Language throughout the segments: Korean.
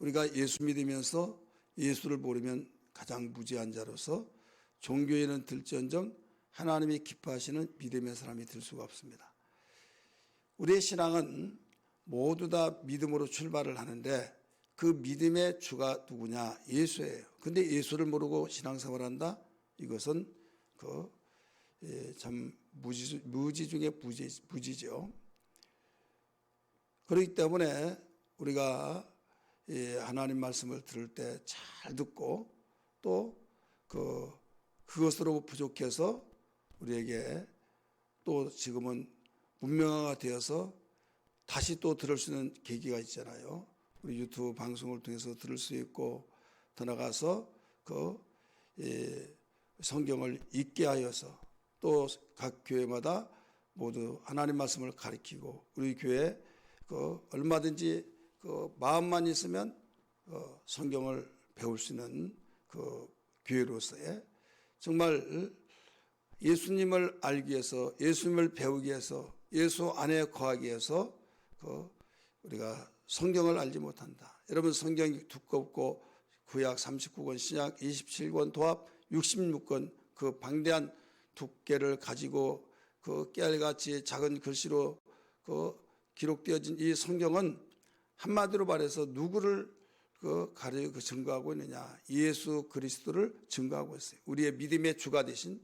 우리가 예수 믿으면서 예수를 모르면 가장 무지한 자로서 종교에는 들지언정 하나님이 기뻐하시는 믿음의 사람이 될 수가 없습니다. 우리의 신앙은 모두 다 믿음으로 출발을 하는데 그 믿음의 주가 누구냐? 예수예요. 근데 예수를 모르고 신앙생활 한다? 이것은 그, 예, 참 무지, 무지 중에 무지, 무지죠. 그렇기 때문에 우리가 예, 하나님 말씀을 들을 때 잘 듣고 또 그, 그것으로 부족해서 우리에게 또 지금은 문명화가 되어서 다시 또 들을 수 있는 계기가 있잖아요. 우리 유튜브 방송을 통해서 들을 수 있고 더 나가서 그 예, 성경을 읽게 하여서 또 각 교회마다 모두 하나님 말씀을 가리키고 우리 교회 그 얼마든지 그 마음만 있으면 어, 성경을 배울 수 있는 그 교회로서의 정말 예수님을 알기 위해서 예수님을 배우기 위해서 예수 안에 거하기 위해서 그 우리가 성경을 알지 못한다. 여러분 성경이 두껍고 구약 39권, 신약 27권, 도합 66권 그 방대한 두께를 가지고 그 깨알같이 작은 글씨로 그 기록되어진 이 성경은 한마디로 말해서 누구를 그 가려 그 증거하고 있느냐? 예수 그리스도를 증거하고 있어요. 우리의 믿음의 주가 되신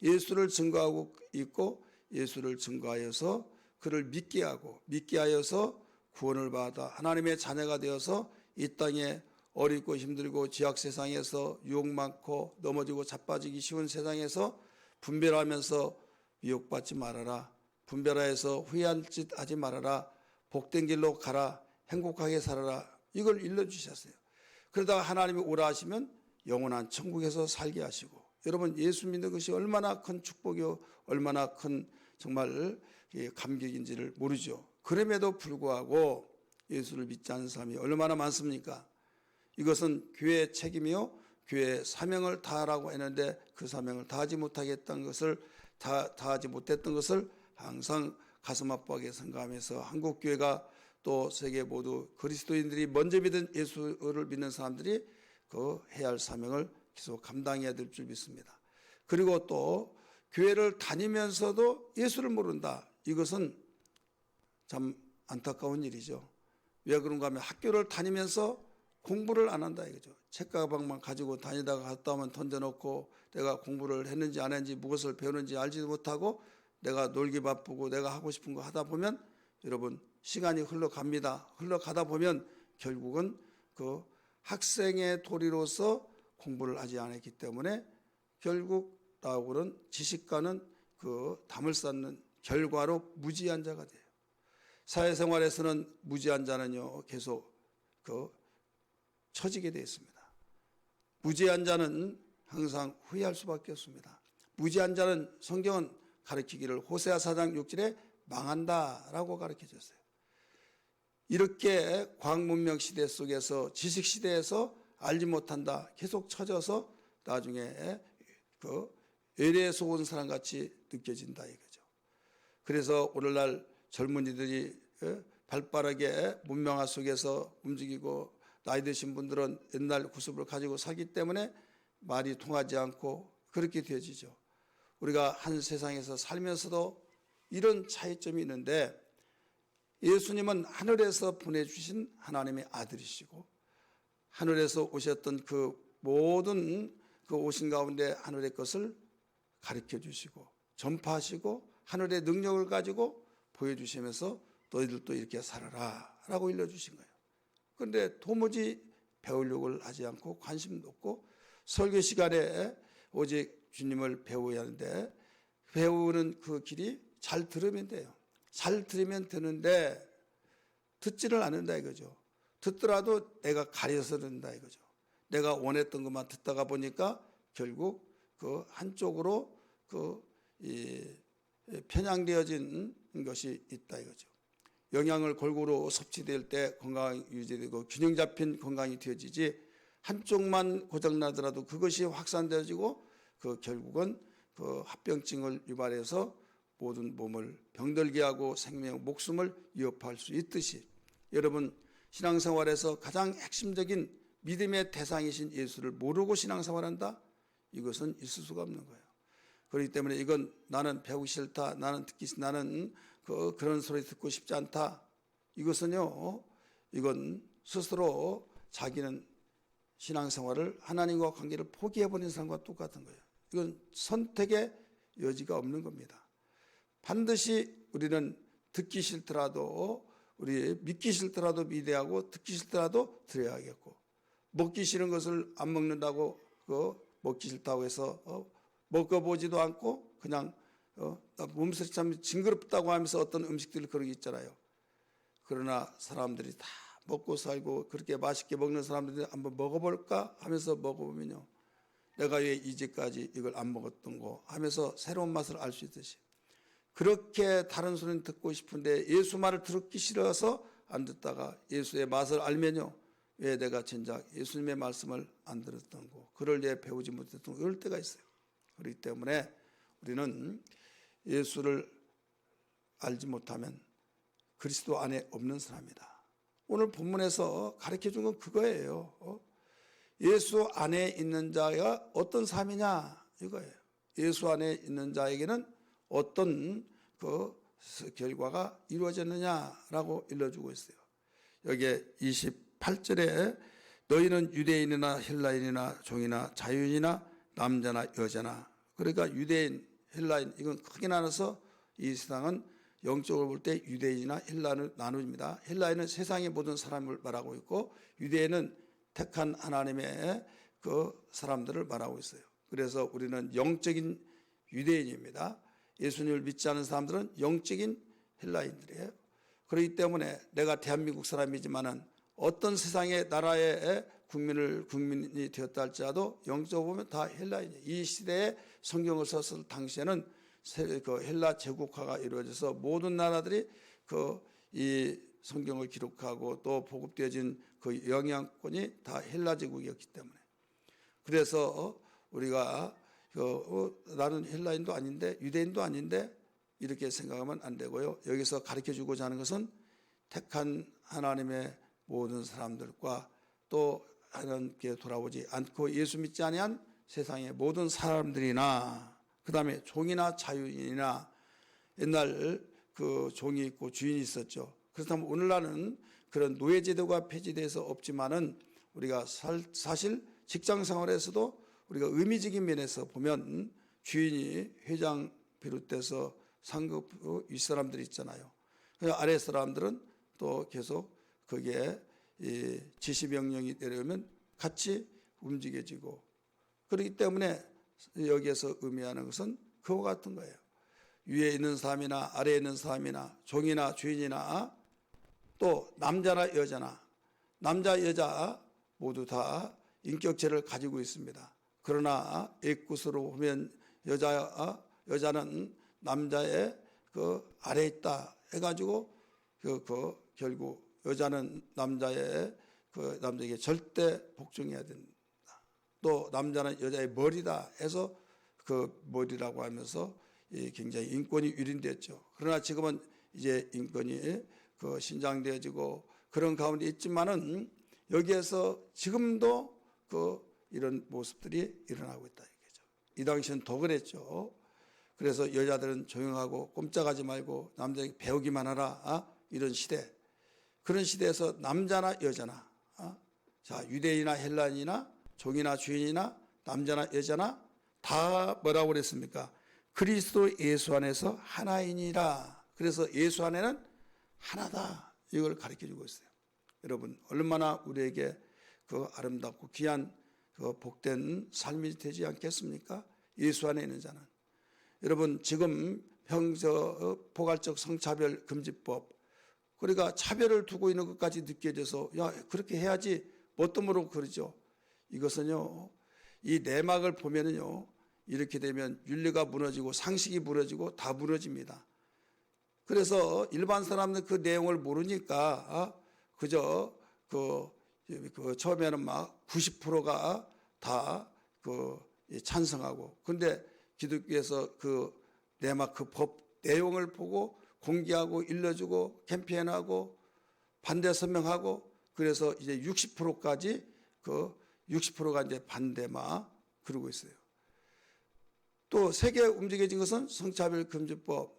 예수를 증거하고 있고 예수를 증거하여서 그를 믿게 하고 믿게 하여서 구원을 받아 하나님의 자녀가 되어서 이 땅에 어렵고 힘들고 지약 세상에서 유혹 많고 넘어지고 자빠지기 쉬운 세상에서 분별하면서 미혹받지 말아라. 분별하여서 후회한 짓 하지 말아라. 복된 길로 가라. 행복하게 살아라. 이걸 일러주셨어요. 그러다가 하나님이 오라 하시면 영원한 천국에서 살게 하시고 여러분 예수 믿는 것이 얼마나 큰 축복이요 얼마나 큰 정말 감격인지를 모르죠. 그럼에도 불구하고 예수를 믿지 않는 사람이 얼마나 많습니까? 이것은 교회의 책임이요 교회의 사명을 다하라고 했는데 그 사명을 다하지 못하겠다는 것을 다, 다하지 못했던 것을 항상 가슴 아프게 생각하면서 한국 교회가 또 세계 모두 그리스도인들이 먼저 믿은 예수를 믿는 사람들이 그 해야 할 사명을 계속 감당해야 될 줄 믿습니다. 그리고 또 교회를 다니면서도 예수를 모른다. 이것은 참 안타까운 일이죠. 왜 그런가 하면 학교를 다니면서 공부를 안 한다 이거죠. 책가방만 가지고 다니다가 갔다 오면 던져놓고 내가 공부를 했는지 안 했는지 무엇을 배우는지 알지도 못하고 내가 놀기 바쁘고 내가 하고 싶은 거 하다 보면 여러분 시간이 흘러갑니다. 흘러가다 보면 결국은 그 학생의 도리로서 공부를 하지 않았기 때문에 결국 나오고는 지식과는 그 담을 쌓는 결과로 무지한 자가 돼요. 사회생활에서는 무지한 자는요 계속 그 처지게 되어 있습니다. 무지한 자는 항상 후회할 수밖에 없습니다. 무지한 자는 성경은 가르치기를 호세아 사장 6절에 망한다라고 가르쳐 줬어요. 이렇게 광문명 시대 속에서 지식 시대에서 알지 못한다 계속 처져서 나중에 그 외래에서 온 사람 같이 느껴진다 이거죠. 그래서 오늘날 젊은이들이 어, 발빠르게 문명화 속에서 움직이고 나이 드신 분들은 옛날 구습을 가지고 살기 때문에 말이 통하지 않고 그렇게 되어지죠. 우리가 한 세상에서 살면서도 이런 차이점이 있는데 예수님은 하늘에서 보내주신 하나님의 아들이시고 하늘에서 오셨던 그 모든 그 오신 가운데 하늘의 것을 가르쳐 주시고 전파하시고 하늘의 능력을 가지고 보여주시면서 너희들도 이렇게 살아라 라고 일러주신 거예요. 그런데 도무지 배우려고 하지 않고 관심도 없고 설교 시간에 오직 주님을 배워야 하는데 배우는 그 길이 잘 들으면 돼요. 잘 들으면 되는데 듣지를 않는다 이거죠. 듣더라도 내가 가려서 듣는다 이거죠. 내가 원했던 것만 듣다가 보니까 결국 그 한쪽으로 그이 편향되어진 것이 있다 이거죠. 영양을 골고루 섭취될 때 건강이 유지되고 균형 잡힌 건강이 되어지지 한쪽만 고장나더라도 그것이 확산되어지고 그 결국은 그 합병증을 유발해서 모든 몸을 병들게 하고 생명, 목숨을 위협할 수 있듯이 여러분 신앙생활에서 가장 핵심적인 믿음의 대상이신 예수를 모르고 신앙생활한다? 이것은 있을 수가 없는 거예요. 그렇기 때문에 이건 나는 배우기 싫다, 나는 듣기 싫, 나는 그, 그런 소리 듣고 싶지 않다. 이것은요, 이건 스스로 자기는 신앙생활을 하나님과 관계를 포기해버린 사람과 똑같은 거예요. 이건 선택의 여지가 없는 겁니다. 반드시 우리는 듣기 싫더라도 우리 믿기 싫더라도 믿어야하고 듣기 싫더라도 들어야겠고 먹기 싫은 것을 안 먹는다고 그 먹기 싫다고 해서 어, 먹어보지도 않고 그냥 어, 나 몸살이 참 징그럽다고 하면서 어떤 음식들 그런 게 있잖아요. 그러나 사람들이 다 먹고 살고 그렇게 맛있게 먹는 사람들이 한번 먹어볼까 하면서 먹어보면요. 내가 왜 이제까지 이걸 안 먹었던 거 하면서 새로운 맛을 알 수 있듯이 그렇게 다른 소리는 듣고 싶은데 예수 말을 듣기 싫어서 안 듣다가 예수의 맛을 알면요. 왜 내가 진작 예수님의 말씀을 안 들었던 거, 그를 내 배우지 못했던 거, 이럴 때가 있어요. 그렇기 때문에 우리는 예수를 알지 못하면 그리스도 안에 없는 사람이다. 오늘 본문에서 가르쳐 준 건 그거예요. 어? 예수 안에 있는 자가 어떤 삶이냐 이거예요. 예수 안에 있는 자에게는 어떤 그 결과가 이루어졌느냐라고 일러주고 있어요. 여기에 28절에 너희는 유대인이나 헬라인이나 종이나 자유인이나 남자나 여자나 그러니까 유대인, 헬라인 이건 크게 나눠서 이 세상은 영적으로 볼 때 유대인이나 헬라인을 나눕니다. 헬라인은 세상의 모든 사람을 말하고 있고 유대인은 택한 하나님의 그 사람들을 말하고 있어요. 그래서 우리는 영적인 유대인입니다. 예수님을 믿지 않은 사람들은 영적인 헬라인들이에요. 그렇기 때문에 내가 대한민국 사람이지만은 어떤 세상의 나라의 국민을 국민이 되었다 할지라도 영적으로 보면 다 헬라인이에요. 이 시대에 성경을 썼을 당시에는 그 헬라 제국화가 이루어져서 모든 나라들이 그 이 성경을 기록하고 또 보급되어진 그 영향권이 다 헬라 제국이었기 때문에 그래서 우리가 그 어, 나는 헬라인도 아닌데 유대인도 아닌데 이렇게 생각하면 안 되고요. 여기서 가르쳐 주고자 하는 것은 택한 하나님의 모든 사람들과 또 하나님께 돌아오지 않고 예수 믿지 아니한 세상의 모든 사람들이나 그다음에 종이나 자유인이나 옛날 그 종이 있고 주인이 있었죠. 그렇다면 오늘날은 그런 노예 제도가 폐지돼서 없지만은 우리가 살, 사실 직장 생활에서도 우리가 의미적인 면에서 보면 주인이 회장 비롯해서 상급 윗사람들이 있잖아요. 그 아래 사람들은 또 계속 거기에 이 지시 명령이 내려오면 같이 움직여지고 그렇기 때문에 여기에서 의미하는 것은 그와 같은 거예요. 위에 있는 사람이나 아래에 있는 사람이나 종이나 주인이나 또 남자나 여자나 남자 여자 모두 다 인격체를 가지고 있습니다. 그러나 옛구으로 보면 여자 여자는 남자의 그 아래 에 있다 해가지고 그, 그 결국 여자는 남자의 그 남자에게 절대 복종해야 된다. 또 남자는 여자의 머리다 해서 그 머리라고 하면서 굉장히 인권이 유린됐죠. 그러나 지금은 이제 인권이 그 신장되어지고 그런 가운데 있지만은 여기에서 지금도 그 이런 모습들이 일어나고 있다 이거죠. 이 당시는 더 그랬죠. 그래서 여자들은 조용하고 꼼짝하지 말고 남자에게 배우기만 하라 아? 이런 시대. 그런 시대에서 남자나 여자나 아? 자 유대인이나 헬란이나 종이나 주인이나 남자나 여자나 다 뭐라고 그랬습니까? 그리스도 예수 안에서 하나이니라. 그래서 예수 안에는 하나다. 이걸 가르쳐 주고 있어요. 여러분, 얼마나 우리에게 그 아름답고 귀한 그 복된 삶이 되지 않겠습니까? 예수 안에 있는 자는. 여러분, 지금 형저 포괄적 성차별 금지법 그러니까 차별을 두고 있는 것까지 느껴져서 야 그렇게 해야지 뭣도 모르고 그러죠. 이것은요 이 내막을 보면은요 이렇게 되면 윤리가 무너지고 상식이 무너지고 다 무너집니다. 그래서 일반 사람들 그 내용을 모르니까 아, 그저 그, 그 처음에는 막 90%가 다그 찬성하고 근데 기독교에서 그 내막 그법 내용을 보고 공개하고 일러주고 캠페인하고 반대 서명하고 그래서 이제 60%까지 그 60%가 이제 반대마 그러고 있어요. 또 세계 움직여진 것은 성차별 금지법.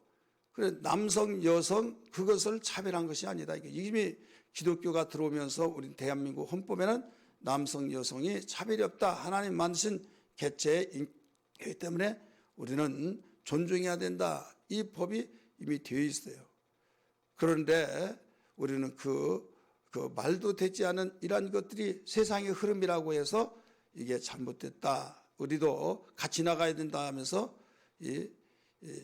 그래 남성 여성 그것을 차별한 것이 아니다. 이게 이미 기독교가 들어오면서 우리 대한민국 헌법에는 남성 여성이 차별이 없다. 하나님 만드신 개체이기 때문에 우리는 존중해야 된다. 이 법이 이미 되어 있어요. 그런데 우리는 그, 그 말도 되지 않은 이러한 것들이 세상의 흐름이라고 해서 이게 잘못됐다. 우리도 같이 나가야 된다 하면서 이, 이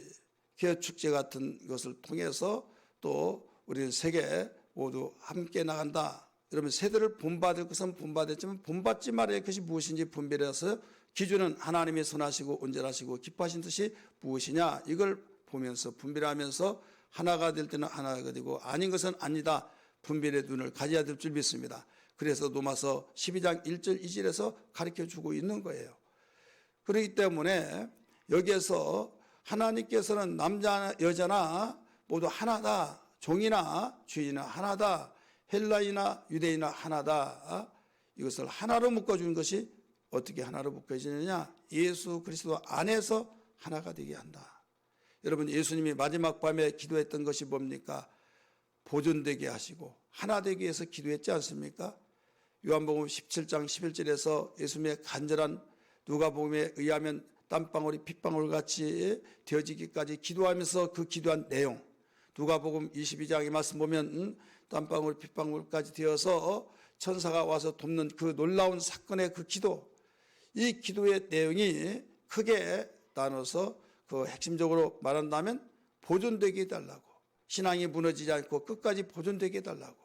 개혁 축제 같은 것을 통해서 또 우리는 세계 모두 함께 나간다. 그러면 세대를 본받을 것은 본받았지만 본받지 말아야 것이 무엇인지 분별해서 기준은 하나님이 선하시고 온전하시고 기뻐하신 뜻이 무엇이냐 이걸 보면서 분별하면서 하나가 될 때는 하나가 되고 아닌 것은 아니다. 분별의 눈을 가져야 될 줄 믿습니다. 그래서 로마서 12장 1절 2절에서 가르쳐 주고 있는 거예요. 그렇기 때문에 여기에서 하나님께서는 남자 여자나 모두 하나다. 종이나 주인이나 하나다. 헬라이나 유대이나 하나다. 이것을 하나로 묶어주는 것이 어떻게 하나로 묶어지느냐? 예수 그리스도 안에서 하나가 되게 한다. 여러분 예수님이 마지막 밤에 기도했던 것이 뭡니까? 보존되게 하시고 하나 되게 해서 기도했지 않습니까? 요한복음 17장 11절에서 예수님의 간절한 누가복음에 의하면 땀방울이 핏방울 같이 되어지기까지 기도하면서 그 기도한 내용 누가복음 22장의 말씀 보면 음, 땀방울 핏방울까지 되어서 천사가 와서 돕는 그 놀라운 사건의 그 기도 이 기도의 내용이 크게 나눠서 그 핵심적으로 말한다면 보존되게 해달라고 신앙이 무너지지 않고 끝까지 보존되게 해달라고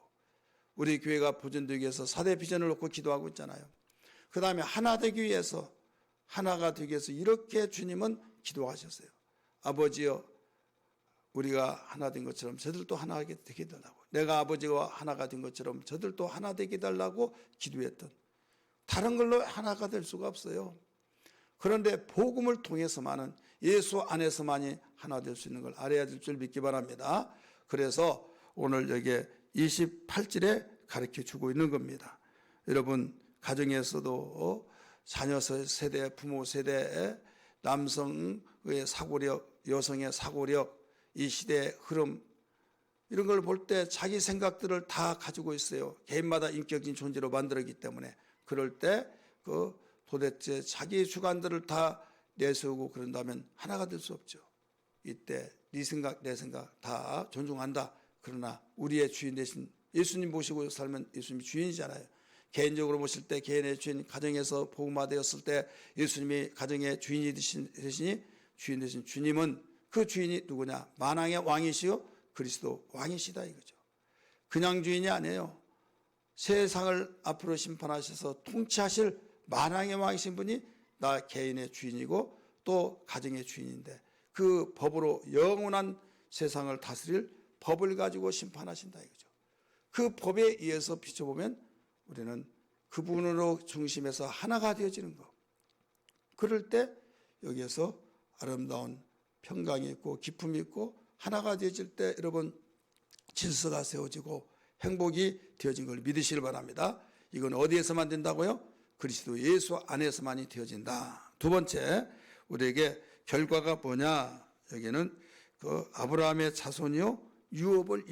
우리 교회가 보존되기 위해서 사대 비전을 놓고 기도하고 있잖아요. 그 다음에 하나 되기 위해서 하나가 되기 위해서 이렇게 주님은 기도하셨어요. 아버지여 우리가 하나 된 것처럼 저들도 하나 되게 해달라고 내가 아버지와 하나가 된 것처럼 저들도 하나 되게 해달라고 기도했던 다른 걸로 하나가 될 수가 없어요. 그런데 복음을 통해서만은 예수 안에서만이 하나 될 수 있는 걸 알아야 될 줄 믿기 바랍니다. 그래서 오늘 여기에 28절에 가르쳐 주고 있는 겁니다. 여러분 가정에서도 자녀 세대, 부모 세대, 남성의 사고력, 여성의 사고력, 이 시대의 흐름 이런 걸 볼 때 자기 생각들을 다 가지고 있어요. 개인마다 인격적인 존재로 만들었기 때문에 그럴 때 그 도대체 자기의 주관들을 다 내세우고 그런다면 하나가 될 수 없죠. 이때 네 생각 내 생각 다 존중한다. 그러나 우리의 주인 대신 예수님 모시고 살면 예수님이 주인이잖아요. 개인적으로 보실 때 개인의 주인 가정에서 복음화되었을 때 예수님이 가정의 주인이 되신 대신이 주인 대신 주님은 그 주인이 누구냐? 만왕의 왕이시요 그리스도 왕이시다 이거죠. 그냥 주인이 아니에요. 세상을 앞으로 심판하셔서 통치하실 만왕의 왕이신 분이 나 개인의 주인이고 또 가정의 주인인데 그 법으로 영원한 세상을 다스릴 법을 가지고 심판하신다 이거죠. 그 법에 의해서 비춰보면 우리는 그분으로 중심에서 하나가 되어지는 것. 그럴 때 여기에서 아름다운 평강이 있고 기쁨이 있고 하나가 되어질 때 여러분 질서가 세워지고 행복이 되어진 걸 믿으시길 바랍니다. 이건 어디에서만 된다고요? 그리스도 예수 안에서만이 되어진다. 두 번째, 우리에게 결과가 뭐냐? 여기는 그 아브라함의 자손이요 유업을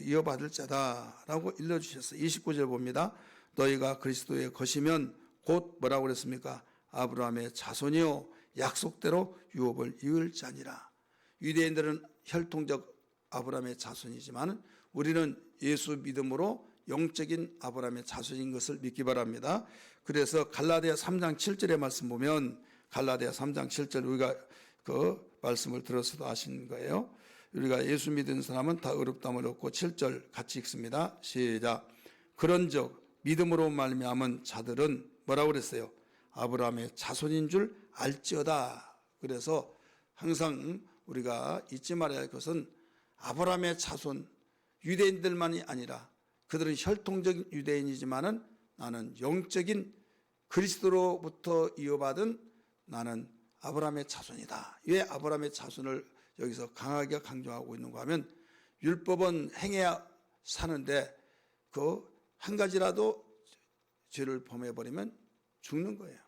이어받을 자다라고 일러주셨어요. 29절 봅니다. 너희가 그리스도의 것이면 곧 뭐라고 그랬습니까? 아브라함의 자손이요 약속대로 유업을 이을 자니라. 유대인들은 혈통적 아브라함의 자손이지만 우리는 예수 믿음으로 영적인 아브라함의 자손인 것을 믿기 바랍니다. 그래서 갈라디아 3장 7절의 말씀 보면 갈라디아 3장 7절 우리가 그 말씀을 들어서도 아신 거예요. 우리가 예수 믿은 사람은 다 의롭다함을 얻고 7절 같이 읽습니다. 시작. 그런즉 믿음으로 말미암은 자들은 뭐라고 그랬어요? 아브라함의 자손인 줄 알지어다. 그래서 항상 우리가 잊지 말아야 할 것은 아브라함의 자손 유대인들만이 아니라 그들은 혈통적인 유대인이지만은 나는 영적인 그리스도로부터 이어받은 나는 아브라함의 자손이다. 왜 아브라함의 자손을 여기서 강하게 강조하고 있는가 하면 율법은 행해야 사는데 그 한 가지라도 죄를 범해 버리면 죽는 거예요.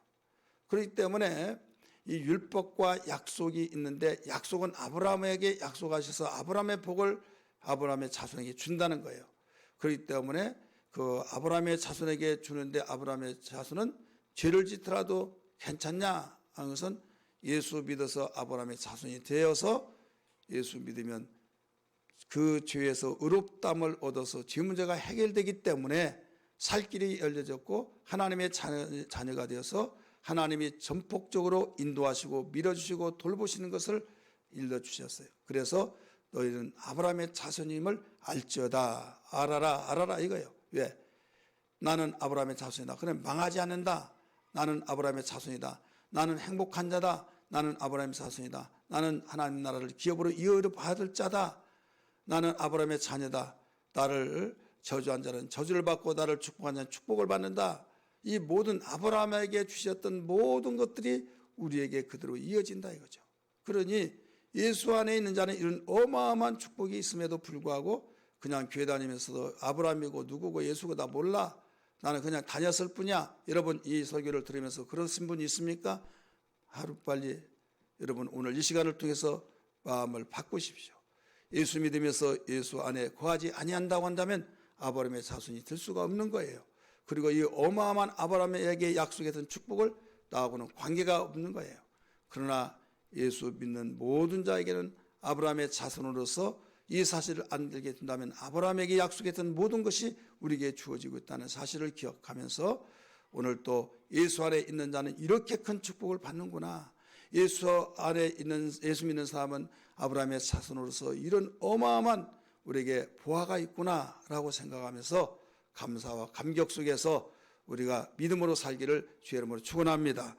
그렇기 때문에 이 율법과 약속이 있는데 약속은 아브라함에게 약속하셔서 아브라함의 복을 아브라함의 자손에게 준다는 거예요. 그렇기 때문에 그 아브라함의 자손에게 주는데 아브라함의 자손은 죄를 짓더라도 괜찮냐 하는 것은 예수 믿어서 아브라함의 자손이 되어서 예수 믿으면 그 죄에서 의롭담을 얻어서 죄 문제가 해결되기 때문에 살 길이 열려졌고 하나님의 자녀, 자녀 가 되어서 하나님이 전폭적으로 인도하시고 밀어주시고 돌보시는 것을 일러주셨어요. 그래서 너희는 아브라함의 자손임을 알지어다. 알아라, 알아라 이거예요. 왜? 나는 아브라함의 자손이다. 그래 망하지 않는다. 나는 아브라함의 자손이다. 나는 행복한 자다. 나는 아브라함의 자손이다. 나는 하나님 나라를 기업으로 이어를 받을 자다. 나는 아브라함의 자녀다. 나를 저주한 자는 저주를 받고 나를 축복한 자는 축복을 받는다. 이 모든 아브라함에게 주셨던 모든 것들이 우리에게 그대로 이어진다 이거죠. 그러니 예수 안에 있는 자는 이런 어마어마한 축복이 있음에도 불구하고 그냥 교회 다니면서도 아브라함이고 누구고 예수고 다 몰라. 나는 그냥 다녔을 뿐이야. 여러분 이 설교를 들으면서 그러신 분이 있습니까? 하루빨리 여러분 오늘 이 시간을 통해서 마음을 바꾸십시오. 예수 믿으면서 예수 안에 거하지 아니한다고 한다면 아브라함의 자손이 될 수가 없는 거예요. 그리고 이 어마어마한 아브라함에게 약속했던 축복을 나하고는 관계가 없는 거예요. 그러나 예수 믿는 모든 자에게는 아브라함의 자손으로서 이 사실을 안 들게 된다면 아브라함에게 약속했던 모든 것이 우리에게 주어지고 있다는 사실을 기억하면서 오늘 또 예수 안에 있는 자는 이렇게 큰 축복을 받는구나. 예수 안에 있는 예수 믿는 사람은 아브라함의 자손으로서 이런 어마어마한 우리에게 보화가 있구나라고 생각하면서 감사와 감격 속에서 우리가 믿음으로 살기를 주의 이름으로 축원합니다.